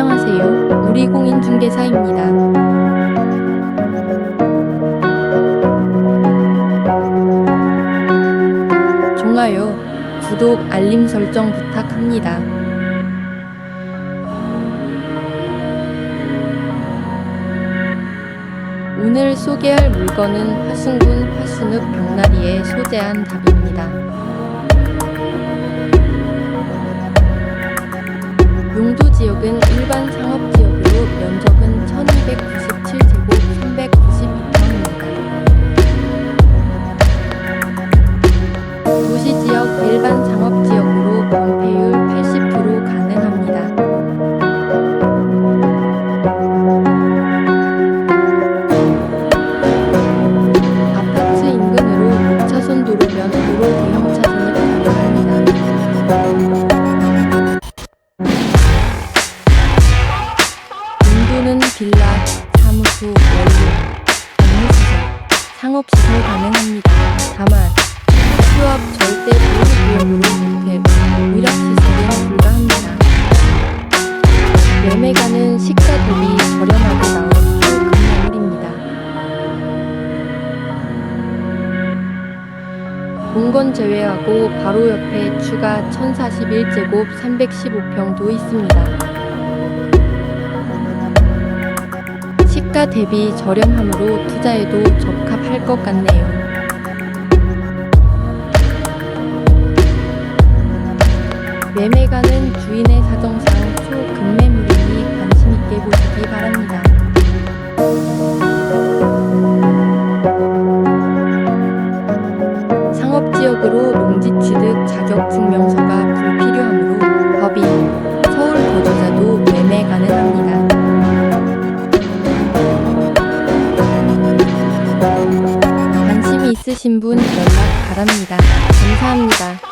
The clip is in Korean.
안녕하세요. 우리 공인중개사입니다. 좋아요, 구독, 알림 설정 부탁합니다. 오늘 소개할 물건은 화순군 화순읍 벽나리에 소재한 답입니다. 지역은 일반 상업 용도는 빌라, 사무소, 원룸, 업무시설, 상업시설 가능합니다. 다만 수압 절대 보호구역으로 주택, 위락시설은 불가합니다. 매매가는 시가 대비 저렴하게 나온. 본건 제외하고 바로 옆에 추가 1041제곱 315평도 있습니다. 시가 대비 저렴함으로 투자에도 적합할 것 같네요. 매매가는 주인의 사정상 초급매물이니 관심 있게 보시기 바랍니다. 상업지역으로 농지 취득 자격 증명서가 불필요 있으신 분 연락 바랍니다. 감사합니다.